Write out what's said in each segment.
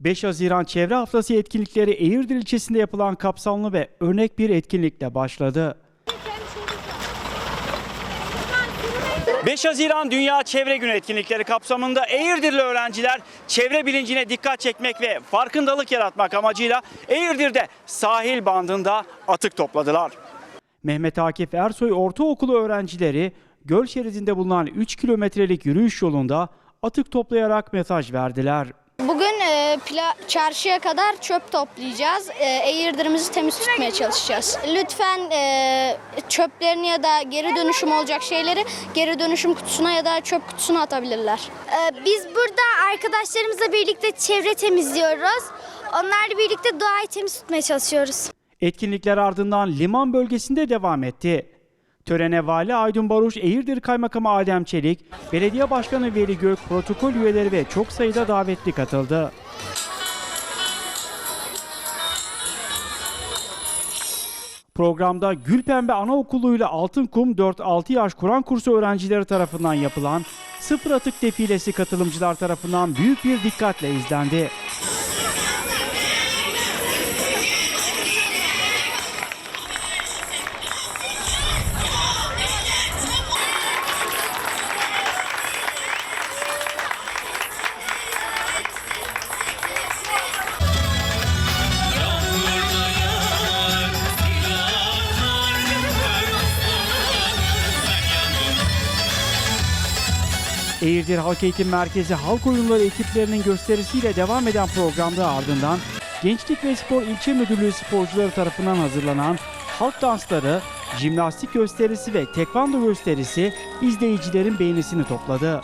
5 Haziran Çevre Haftası etkinlikleri Eğirdir ilçesinde yapılan kapsamlı ve örnek bir etkinlikle başladı. 5 Haziran Dünya Çevre Günü etkinlikleri kapsamında Eğirdirli öğrenciler çevre bilincine dikkat çekmek ve farkındalık yaratmak amacıyla Eğirdir'de sahil bandında atık topladılar. Mehmet Akif Ersoy Ortaokulu öğrencileri göl şeridinde bulunan 3 kilometrelik yürüyüş yolunda atık toplayarak mesaj verdiler. Bugün e, pla- çarşıya kadar çöp toplayacağız. E, Eğirdirimizi temiz tutmaya çalışacağız. Lütfen e, çöplerini ya da geri dönüşüm olacak şeyleri geri dönüşüm kutusuna ya da çöp kutusuna atabilirler. Ee, Biz burada arkadaşlarımızla birlikte çevre temizliyoruz. Onlarla birlikte doğayı temiz tutmaya çalışıyoruz. Etkinlikler ardından liman bölgesinde devam etti. Törene Vali Aydın Baruş, Eğirdir Kaymakamı Adem Çelik, Belediye Başkanı Veli Gök, protokol üyeleri ve çok sayıda davetli katıldı. Programda Gülpembe Anaokulu ile Altınkum 4-6 yaş Kur'an kursu öğrencileri tarafından yapılan sıfır atık defilesi katılımcılar tarafından büyük bir dikkatle izlendi. Eğirdir Halk Eğitim Merkezi Halk Oyunları ekiplerinin gösterisiyle devam eden programda ardından Gençlik ve Spor İlçe Müdürlüğü sporcuları tarafından hazırlanan halk dansları, jimnastik gösterisi ve tekvando gösterisi izleyicilerin beğenisini topladı.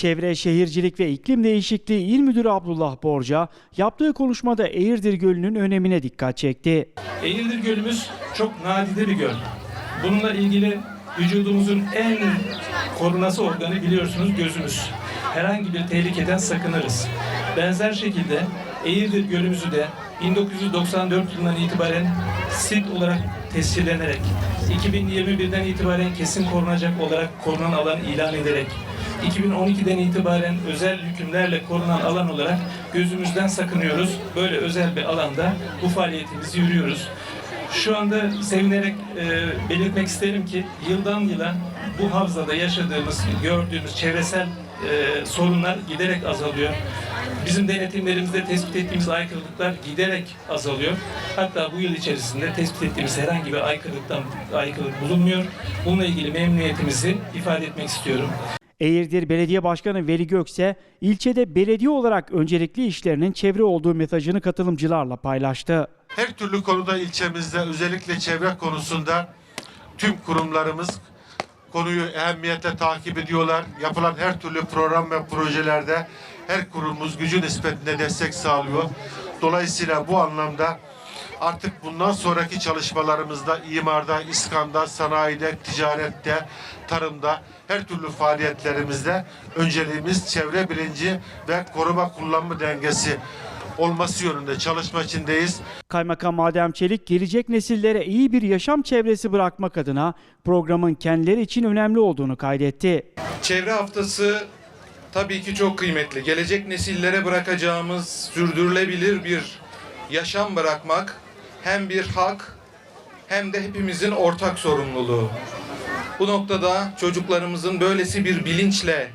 Çevre, Şehircilik ve İklim Değişikliği İl Müdürü Abdullah Borca yaptığı konuşmada Eğirdir Gölü'nün önemine dikkat çekti. Eğirdir Gölümüz çok nadide bir göl. Bununla ilgili vücudumuzun en korunası organı biliyorsunuz gözümüz. Herhangi bir tehlikeden sakınırız. Benzer şekilde Eğirdir Gölümüzü de 1994 yılından itibaren sit olarak tescillenerek 2021'den itibaren kesin korunacak olarak korunan alan ilan ederek 2012'den itibaren özel hükümlerle korunan alan olarak gözümüzden sakınıyoruz. Böyle özel bir alanda bu faaliyetimizi yürüyoruz. Şu anda sevinerek e, belirtmek isterim ki yıldan yıla bu havzada yaşadığımız, gördüğümüz çevresel e, sorunlar giderek azalıyor. Bizim denetimlerimizde tespit ettiğimiz aykırılıklar giderek azalıyor. Hatta bu yıl içerisinde tespit ettiğimiz herhangi bir aykırılıktan aykırılık bulunmuyor. Bununla ilgili memnuniyetimizi ifade etmek istiyorum. Eğirdir Belediye Başkanı Veli Gökse, ilçede belediye olarak öncelikli işlerinin çevre olduğu mesajını katılımcılarla paylaştı. Her türlü konuda ilçemizde özellikle çevre konusunda tüm kurumlarımız konuyu ehemmiyetle takip ediyorlar. Yapılan her türlü program ve projelerde her kurumumuz gücü nispetinde destek sağlıyor. Dolayısıyla bu anlamda artık bundan sonraki çalışmalarımızda imarda, iskanda, sanayide, ticarette, tarımda her türlü faaliyetlerimizde önceliğimiz çevre bilinci ve koruma kullanma dengesi olması yönünde çalışma içindeyiz. Kaymakam Adem Çelik, gelecek nesillere iyi bir yaşam çevresi bırakmak adına programın kendileri için önemli olduğunu kaydetti. Çevre haftası tabii ki çok kıymetli. Gelecek nesillere bırakacağımız sürdürülebilir bir yaşam bırakmak hem bir hak hem de hepimizin ortak sorumluluğu. Bu noktada çocuklarımızın böylesi bir bilinçle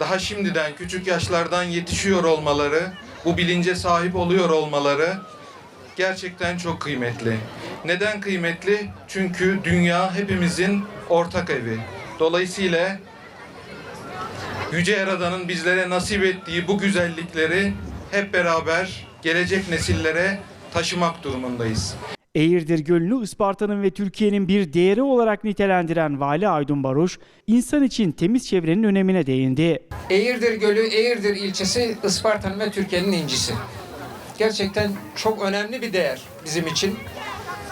daha şimdiden küçük yaşlardan yetişiyor olmaları, bu bilince sahip oluyor olmaları gerçekten çok kıymetli. Neden kıymetli? Çünkü dünya hepimizin ortak evi. Dolayısıyla Yüce Yaradan'ın bizlere nasip ettiği bu güzellikleri hep beraber gelecek nesillere taşımak durumundayız. Eğirdir Gölü'nü Isparta'nın ve Türkiye'nin bir değeri olarak nitelendiren Vali Aydın Baruş, insan için temiz çevrenin önemine değindi. Eğirdir Gölü, Eğirdir ilçesi Isparta'nın ve Türkiye'nin incisi. Gerçekten çok önemli bir değer bizim için.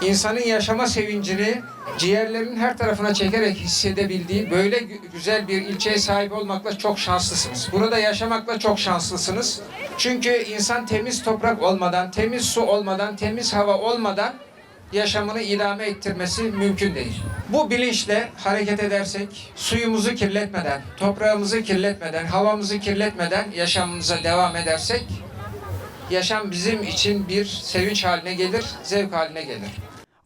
İnsanın yaşama sevincini ciğerlerinin her tarafına çekerek hissedebildiği böyle gü- güzel bir ilçeye sahip olmakla çok şanslısınız. Burada yaşamakla çok şanslısınız. Çünkü insan temiz toprak olmadan, temiz su olmadan, temiz hava olmadan yaşamını idame ettirmesi mümkün değil. Bu bilinçle hareket edersek, suyumuzu kirletmeden, toprağımızı kirletmeden, havamızı kirletmeden yaşamımıza devam edersek, yaşam bizim için bir sevinç haline gelir, zevk haline gelir.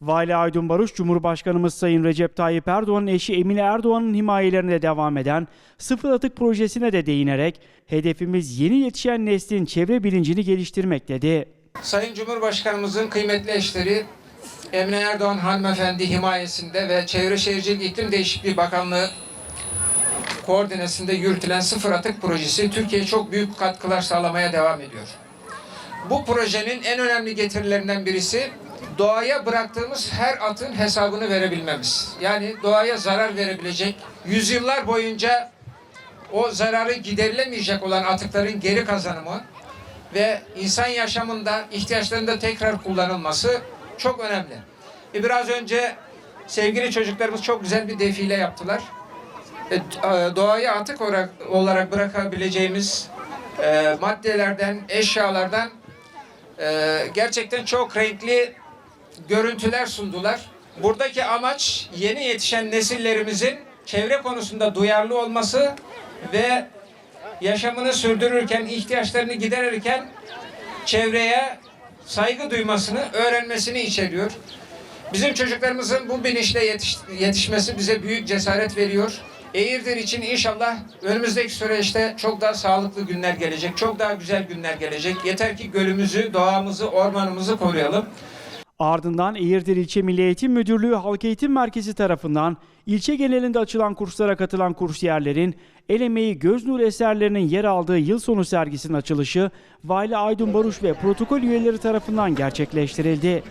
Vali Aydın Baruş, Cumhurbaşkanımız Sayın Recep Tayyip Erdoğan'ın eşi Emine Erdoğan'ın himayelerine devam eden sıfır atık projesine de değinerek hedefimiz yeni yetişen neslin çevre bilincini geliştirmek dedi. Sayın Cumhurbaşkanımızın kıymetli eşleri Emine Erdoğan hanımefendi himayesinde ve Çevre Şehircilik İklim Değişikliği Bakanlığı koordinesinde yürütülen sıfır atık projesi Türkiye'ye çok büyük katkılar sağlamaya devam ediyor. Bu projenin en önemli getirilerinden birisi doğaya bıraktığımız her atın hesabını verebilmemiz. Yani doğaya zarar verebilecek, yüzyıllar boyunca o zararı giderilemeyecek olan atıkların geri kazanımı ve insan yaşamında ihtiyaçlarında tekrar kullanılması çok önemli. E, Biraz önce sevgili çocuklarımız çok güzel bir defile yaptılar. E, e, Doğaya atık olarak, olarak bırakabileceğimiz e, maddelerden, eşyalardan e, gerçekten çok renkli görüntüler sundular. Buradaki amaç yeni yetişen nesillerimizin çevre konusunda duyarlı olması ve yaşamını sürdürürken, ihtiyaçlarını giderirken çevreye saygı duymasını, öğrenmesini içeriyor. Bizim çocuklarımızın bu bilinçle yetiş- yetişmesi bize büyük cesaret veriyor. Eğirdir için inşallah önümüzdeki süreçte çok daha sağlıklı günler gelecek, çok daha güzel günler gelecek. Yeter ki gölümüzü, doğamızı, ormanımızı koruyalım. Ardından Eğirdir İlçe Milli Eğitim Müdürlüğü Halk Eğitim Merkezi tarafından ilçe genelinde açılan kurslara katılan kursiyerlerin el emeği göz nur eserlerinin yer aldığı yıl sonu sergisinin açılışı Vali Aydın Baruş ve protokol üyeleri tarafından gerçekleştirildi.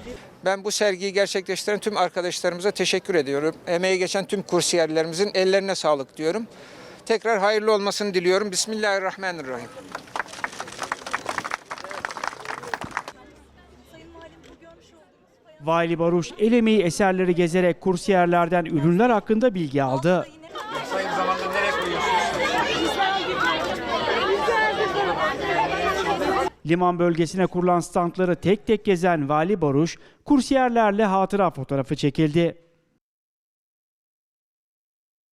Ben bu sergiyi gerçekleştiren tüm arkadaşlarımıza teşekkür ediyorum. Emeği geçen tüm kursiyerlerimizin ellerine sağlık diyorum. Tekrar hayırlı olmasını diliyorum. Bismillahirrahmanirrahim. Vali Baruş el emeği eserleri gezerek kursiyerlerden ürünler hakkında bilgi aldı. Liman bölgesine kurulan standları tek tek gezen Vali Baruş, kursiyerlerle hatıra fotoğrafı çekildi.